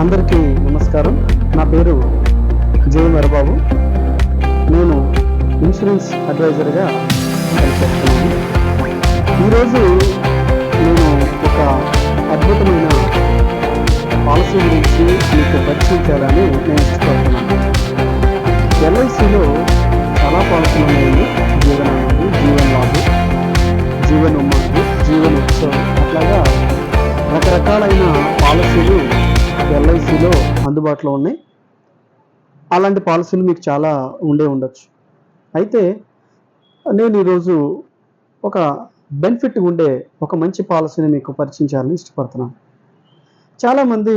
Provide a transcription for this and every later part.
అందరికీ నమస్కారం. నా పేరు జయ వరబాబు. నేను ఇన్సూరెన్స్ అడ్వైజర్గా పనిచేస్తున్నాను. ఈరోజు నేను ఒక అద్భుతమైన పాలసీ గురించి మీకు పరిచయం చేయాలని నేను ఇష్టపడుతున్నాను ఎల్ఐసిలో చాలా పాలసీలు ఉన్నాయి జీవనానంది జీవన్ లాభు జీవన్ ఉమ్మాది జీవన్ ఉత్సవం అట్లాగా రకరకాలైన పాలసీలు ఎల్ఐసిలో అందుబాటులో ఉన్నాయి. అలాంటి పాలసీలు మీకు చాలా ఉండే ఉండొచ్చు. అయితే నేను ఈరోజు ఒక బెనిఫిట్ ఉండే ఒక మంచి పాలసీని మీకు పరిచయం చేయాలని ఇష్టపడుతున్నాను. చాలామంది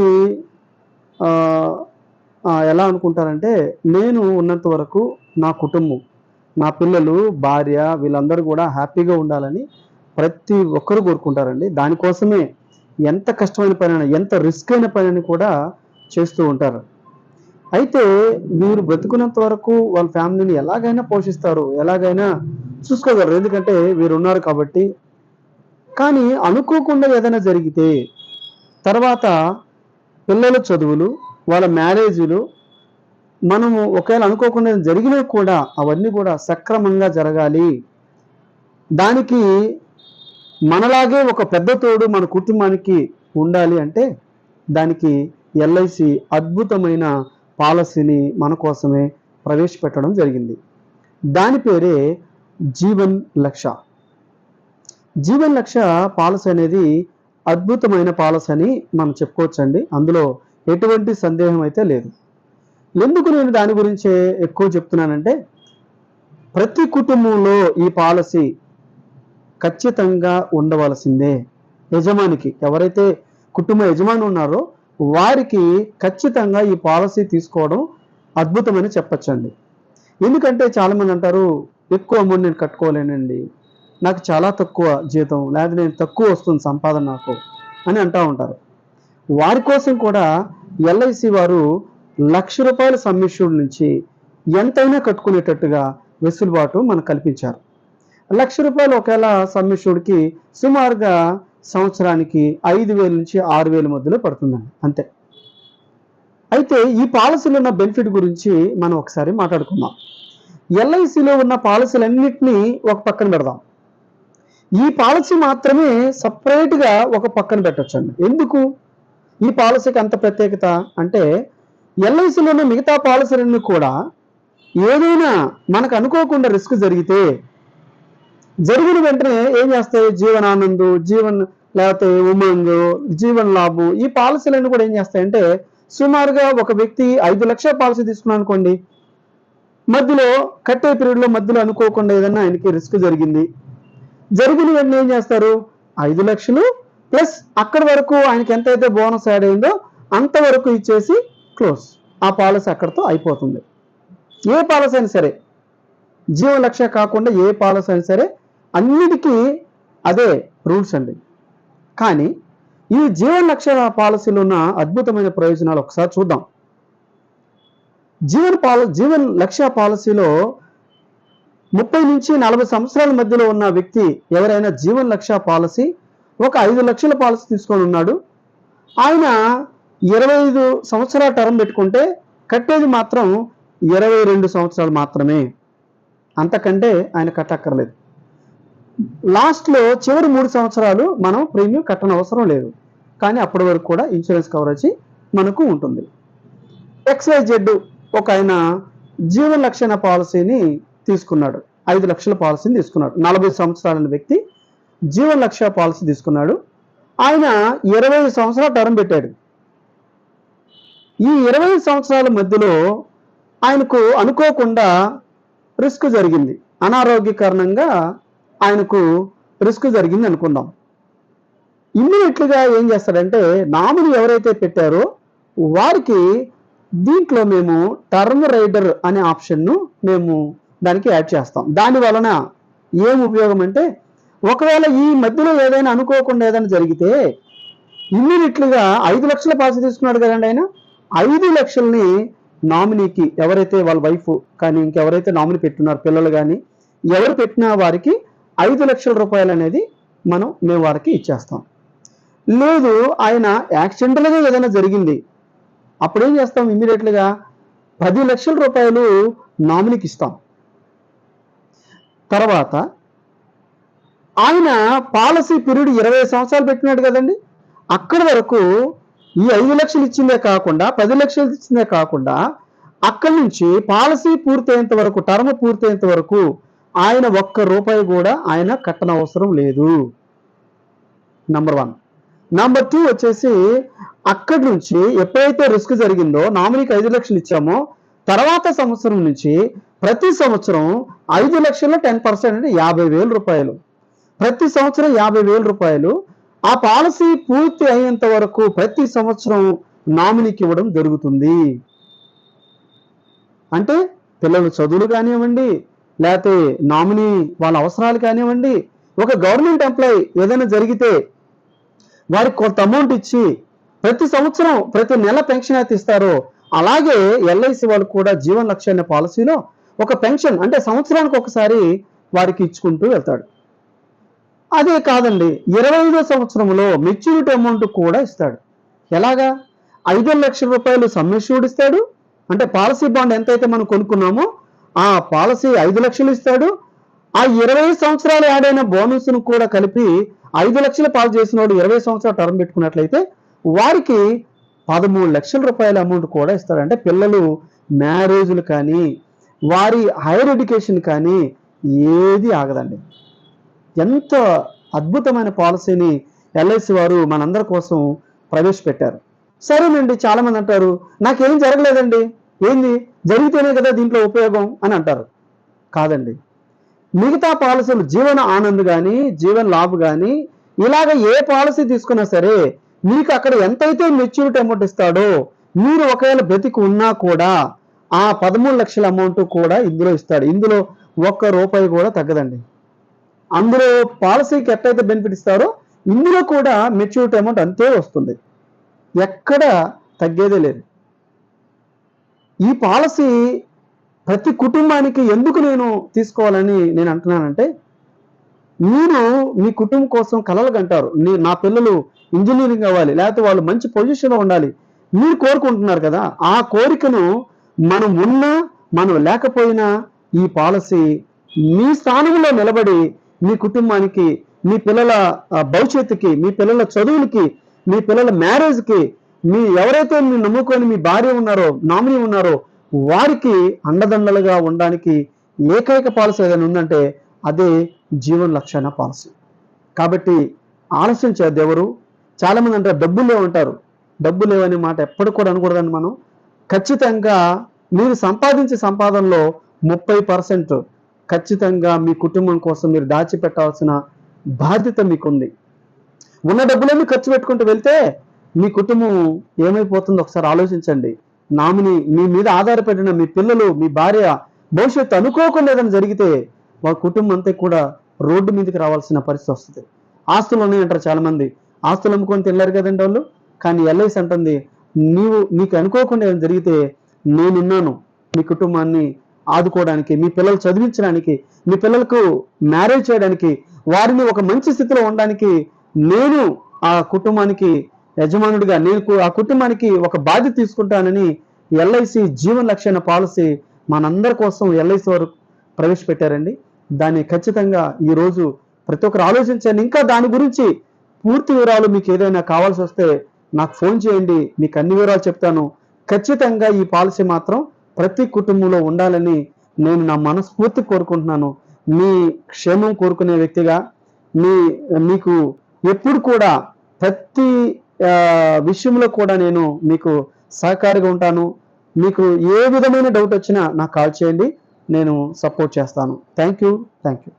ఎలా అనుకుంటారంటే నేను ఉన్నంత వరకు నా కుటుంబం నా పిల్లలు భార్య వీళ్ళందరూ కూడా హ్యాపీగా ఉండాలని ప్రతి ఒక్కరు కోరుకుంటారండి. దానికోసమే ఎంత కష్టమైన పని ఎంత రిస్క్ అయిన పనిని కూడా చేస్తూ ఉంటారు. అయితే మీరు బ్రతుకున్నంత వరకు వాళ్ళ ఫ్యామిలీని ఎలాగైనా పోషిస్తారు ఎలాగైనా చూసుకోగలరు. ఎందుకంటే వీరు ఉన్నారు కాబట్టి. కానీ అనుకోకుండా ఏదైనా జరిగితే తర్వాత పిల్లల చదువులు వాళ్ళ మ్యారేజీలు మనము ఒకవేళ అనుకోకుండా జరిగినా కూడా అవన్నీ కూడా సక్రమంగా జరగాలి. దానికి మనలాగే ఒక పెద్ద తోడు మన కుటుంబానికి ఉండాలి అంటే దానికి ఎల్ఐసి అద్భుతమైన పాలసీని మన కోసమే ప్రవేశపెట్టడం జరిగింది. దాని పేరే జీవన్ లక్ష. జీవన్ లక్ష పాలసీ అనేది అద్భుతమైన పాలసీ అని మనం చెప్పుకోవచ్చండి. అందులో ఎటువంటి సందేహం అయితే లేదు. ఎందుకు నేను దాని గురించే ఎక్కువ చెప్తున్నానంటే ప్రతి కుటుంబంలో ఈ పాలసీ ఖచ్చితంగా ఉండవలసిందే. యజమానికి ఎవరైతే కుటుంబ యజమాని ఉన్నారో వారికి ఖచ్చితంగా ఈ పాలసీ తీసుకోవడం అద్భుతమని చెప్పచ్చండి. ఎందుకంటే చాలామంది అంటారు ఎక్కువ అమౌంట్ నేను కట్టుకోలేనండి. నాకు చాలా తక్కువ జీతం లేదా నేను తక్కువ వస్తుంది సంపాదన నాకు అని అంటూ ఉంటారు. వారి కోసం కూడా ఎల్ఐసి వారు లక్ష రూపాయల సమ్మిష్యుడి నుంచి ఎంతైనా కట్టుకునేటట్టుగా వెసులుబాటు మనకు కల్పించారు. లక్ష రూపాయలు ఒకవేళ సమ్మిష్యుడికి సుమారుగా సంవత్సరానికి ఐదు వేల నుంచి ఆరు వేల మధ్యలో పడుతుందండి అంతే. అయితే ఈ పాలసీలో ఉన్న బెనిఫిట్ గురించి మనం ఒకసారి మాట్లాడుకుందాం. ఎల్ఐసిలో ఉన్న పాలసీలన్నింటినీ ఒక పక్కన పెడదాం. ఈ పాలసీ మాత్రమే సపరేట్గా ఒక పక్కన పెట్టొచ్చండి. ఎందుకు? ఈ పాలసీకి అంత ప్రత్యేకత అంటే ఎల్ఐసిలో ఉన్న మిగతా పాలసీలన్నీ కూడా ఏదైనా మనకు అనుకోకుండా రిస్క్ జరిగితే జరిగిన వెంటనే ఏం చేస్తాయి? జీవనానందు జీవన్ లేకపోతే ఉమంగ్ జీవన్ లాభు ఈ పాలసీలన్నీ కూడా ఏం చేస్తాయంటే సుమారుగా ఒక వ్యక్తి ఐదు లక్షల పాలసీ తీసుకున్నాను అనుకోండి. మధ్యలో కట్టే పీరియడ్లో మధ్యలో అనుకోకుండా ఏదైనా ఆయనకి రిస్క్ జరిగింది. జరిగిన వెంటనే ఏం చేస్తారు? ఐదు లక్షలు ప్లస్ అక్కడి వరకు ఆయనకి ఎంతైతే బోనస్ యాడ్ అయిందో అంతవరకు ఇచ్చేసి క్లోజ్. ఆ పాలసీ అక్కడితో అయిపోతుంది. ఏ పాలసీ అయినా సరే జీవ లక్ష్య కాకుండా ఏ పాలసీ అయినా సరే అన్నిటికీ అదే రూల్స్ అండి. కానీ ఈ జీవన్ లక్ష్య పాలసీలో ఉన్న అద్భుతమైన ప్రయోజనాలు ఒకసారి చూద్దాం. జీవన్ పాల జీవన్ లక్ష్య పాలసీలో ముప్పై నుంచి నలభై సంవత్సరాల మధ్యలో ఉన్న వ్యక్తి ఎవరైనా జీవన్ లక్ష్య పాలసీ ఒక ఐదు లక్షల పాలసీ తీసుకొని ఉన్నాడు. ఆయన ఇరవై ఐదు సంవత్సరాల టర్మ్ పెట్టుకుంటే కట్టేది మాత్రం ఇరవై రెండు సంవత్సరాలు మాత్రమే. అంతకంటే ఆయన కట్టక్కర్లేదు. లాస్ట్లో చివరి మూడు సంవత్సరాలు మనం ప్రీమియం కట్టనవసరం అవసరం లేదు. కానీ అప్పటి వరకు కూడా ఇన్సూరెన్స్ కవరేజ్ మనకు ఉంటుంది. ఎక్స్వైజెడ్ ఒక ఆయన జీవన లక్షణ పాలసీని తీసుకున్నాడు. ఐదు లక్షల పాలసీని తీసుకున్నాడు. నలభై సంవత్సరాల వ్యక్తి జీవన లక్ష పాలసీ తీసుకున్నాడు. ఆయన ఇరవై సంవత్సరాల టర్మ్ పెట్టాడు. ఈ ఇరవై సంవత్సరాల మధ్యలో ఆయనకు అనుకోకుండా రిస్క్ జరిగింది. అనారోగ్య కారణంగా ఆయనకు రిస్క్ జరిగింది అనుకుందాం. ఇమ్మీడియట్లుగా ఏం చేస్తాడంటే నామిని ఎవరైతే పెట్టారో వారికి దీంట్లో మేము టర్మ్ రైడర్ అనే ఆప్షన్ను మేము దానికి యాడ్ చేస్తాం. దాని వలన ఏం ఉపయోగం అంటే ఒకవేళ ఈ మధ్యలో ఏదైనా అనుకోకుండా ఏదైనా జరిగితే ఇమ్మీడియట్లుగా ఐదు లక్షల పాలసీ తీసుకున్నాడు కదండి ఆయన. ఐదు లక్షల్ని నామినీకి ఎవరైతే వాళ్ళ వైఫ్ కానీ ఇంకెవరైతే నామినీ పెట్టున్నారు పిల్లలు కానీ ఎవరు పెట్టినా వారికి ఐదు లక్షల రూపాయలు అనేది మనం మేము వారికి ఇచ్చేస్తాం. లేదు ఆయన యాక్సిడెంటల్గా ఏదైనా జరిగింది. అప్పుడు ఏం చేస్తాం ఇమ్మీడియట్లుగా పది లక్షల రూపాయలు నామినీకి ఇస్తాం. తర్వాత ఆయన పాలసీ పీరియడ్ ఇరవై సంవత్సరాలు పెట్టినాడు కదండి. అక్కడి వరకు ఈ ఐదు లక్షలు ఇచ్చిందే కాకుండా పది లక్షలు ఇచ్చిందే కాకుండా అక్కడి నుంచి పాలసీ పూర్తయ్యేంత వరకు టర్మ్ పూర్తయ్యేంత వరకు ఆయన ఒక్క రూపాయి కూడా ఆయన కట్టనవసరం లేదు. నంబర్ వన్ నంబర్ టూ వచ్చేసి అక్కడి నుంచి ఎప్పుడైతే రిస్క్ జరిగిందో నామినీకి ఐదు లక్షలు ఇచ్చామో తర్వాత సంవత్సరం నుంచి ప్రతి సంవత్సరం ఐదు లక్షల టెన్ పర్సెంట్ అంటే యాభై వేల రూపాయలు. ప్రతి సంవత్సరం యాభై వేల రూపాయలు. ఆ పాలసీ పూర్తి అయ్యేంత వరకు ప్రతి సంవత్సరం నామినీకి ఇవ్వడం జరుగుతుంది. అంటే పిల్లల చదువులు కానివ్వండి లేకపోతే నామినీ వాళ్ళ అవసరాలు కానివ్వండి ఒక గవర్నమెంట్ ఎంప్లాయీ ఏదైనా జరిగితే వారికి కొంత అమౌంట్ ఇచ్చి ప్రతి సంవత్సరం ప్రతి నెల పెన్షన్ అయితే ఇస్తారో అలాగే ఎల్ఐసి వాళ్ళు కూడా జీవన్ లక్ష్య అనే పాలసీలో ఒక పెన్షన్ అంటే సంవత్సరానికి ఒకసారి వారికి ఇచ్చుకుంటూ వెళ్తాడు. అదే కాదండి ఇరవై ఐదో సంవత్సరంలో మెచ్యూరిటీ అమౌంట్ కూడా ఇస్తాడు. ఎలాగా? ఐదు లక్షల రూపాయలు సమ్మిష్యూడ్ ఇస్తాడు. అంటే పాలసీ బాండ్ ఎంతైతే మనం కొనుక్కున్నామో ఆ పాలసీ ఐదు లక్షలు ఇస్తాడు. ఆ ఇరవై సంవత్సరాలు యాడైన బోనస్ బోనస్ను కూడా కలిపి ఐదు లక్షలు పాలు చేసిన వాడు ఇరవై సంవత్సరాలు టర్మ్ పెట్టుకున్నట్లయితే వారికి పదమూడు లక్షల రూపాయల అమౌంట్ కూడా ఇస్తారు అంటే పిల్లలు మ్యారేజ్లు కానీ వారి హైయర్ ఎడ్యుకేషన్ కానీ ఏది ఆగదండి. ఎంత అద్భుతమైన పాలసీని ఎల్ఐసి వారు మనందరి కోసం ప్రవేశపెట్టారు. సరేనండి చాలామంది అంటారు నాకేం జరగలేదండి. ఏంది? జరిగితేనే కదా దీంట్లో ఉపయోగం అని అంటారు. కాదండి. మిగతా పాలసీలు జీవన ఆనంద్ కానీ జీవన్ లాభ్ కానీ ఇలాగ ఏ పాలసీ తీసుకున్నా సరే మీకు అక్కడ ఎంతైతే మెచ్యూరిటీ అమౌంట్ ఇస్తాడో మీరు ఒకవేళ బ్రతికి ఉన్నా కూడా ఆ పదమూడు లక్షల అమౌంట్ కూడా ఇందులో ఇస్తాడు. ఇందులో ఒక్క రూపాయి కూడా తగ్గదండి. అందులో పాలసీకి ఎట్టయితే బెనిఫిట్ ఇస్తారో ఇందులో కూడా మెచ్యూరిటీ అమౌంట్ అంతే వస్తుంది. ఎక్కడ తగ్గేదే లేదు. ఈ పాలసీ ప్రతి కుటుంబానికి ఎందుకు నేను తీసుకోవాలని నేను అంటున్నానంటే మీరు మీ కుటుంబం కోసం కలలు కంటారు. నీ నా పిల్లలు ఇంజనీరింగ్ అవ్వాలి లేకపోతే వాళ్ళు మంచి పొజిషన్లో ఉండాలి. మీరు కోరుకుంటున్నారు కదా ఆ కోరికను మనం ఉన్నా మనం లేకపోయినా ఈ పాలసీ మీ స్థానంలో నిలబడి మీ కుటుంబానికి మీ పిల్లల భవిష్యత్తుకి మీ పిల్లల చదువులకి మీ పిల్లల మ్యారేజ్కి మీ ఎవరైతే మీ నమ్ముకొని మీ భార్య ఉన్నారో నామినీ ఉన్నారో వారికి అండదండలుగా ఉండడానికి ఏకైక పాలసీ ఏదైనా ఉందంటే అదే జీవన్ లక్షణ పాలసీ. కాబట్టి ఆలస్యం చేద్దాం చాలామంది అంటే మంది అంటారు డబ్బులు లేవు అంటారు. డబ్బు లేవనే మాట ఎప్పుడు కూడా అనకూడదండి మనం. ఖచ్చితంగా మీరు సంపాదించే సంపాదనలో ముప్పై పర్సెంట్ ఖచ్చితంగా మీ కుటుంబం కోసం మీరు దాచిపెట్టాల్సిన బాధ్యత మీకుంది. ఉన్న డబ్బులన్నీ ఖర్చు పెట్టుకుంటూ వెళ్తే మీ కుటుంబం ఏమైపోతుందో ఒకసారి ఆలోచించండి. నామిని మీ మీద ఆధారపడిన మీ పిల్లలు మీ భార్య భవిష్యత్తు అనుకోకుండా ఏదైనా జరిగితే వాళ్ళ కుటుంబం అంతా కూడా రోడ్డు మీదకి రావాల్సిన పరిస్థితి వస్తుంది. ఆస్తులు ఉన్నాయంటారు చాలా మంది ఆస్తులు అమ్ముకొని తినలేరు కదండి వాళ్ళు. కానీ ఎల్ఐసి అంటుంది నీవు నీకు అనుకోకుండా ఏమైనా జరిగితే నేనున్నాను. మీ కుటుంబాన్ని ఆదుకోవడానికి మీ పిల్లలు చదివించడానికి మీ పిల్లలకు మ్యారేజ్ చేయడానికి వారిని ఒక మంచి స్థితిలో ఉండడానికి నేను ఆ కుటుంబానికి యజమానుడిగా నీకు ఆ కుటుంబానికి ఒక బాధ్యత తీసుకుంటానని ఎల్ఐసి జీవన లక్ష్యాన పాలసీ మనందరి కోసం ఎల్ఐసి వారు ప్రవేశపెట్టారండి. దాన్ని ఖచ్చితంగా ఈరోజు ప్రతి ఒక్కరు ఆలోచించండి. ఇంకా దాని గురించి పూర్తి వివరాలు మీకు ఏదైనా కావాల్సి వస్తే నాకు ఫోన్ చేయండి. మీకు అన్ని వివరాలు చెప్తాను. ఖచ్చితంగా ఈ పాలసీ మాత్రం ప్రతి కుటుంబంలో ఉండాలని నేను నా మనస్ఫూర్తి కోరుకుంటున్నాను. మీ క్షేమం కోరుకునే వ్యక్తిగా మీ మీకు ఎప్పుడు కూడా ప్రతి విషయంలో కూడా నేను మీకు సహకారిగా ఉంటాను. మీకు ఏ విధమైన డౌట్ వచ్చినా నాకు కాల్ చేయండి. నేను సపోర్ట్ చేస్తాను. Thank you thank you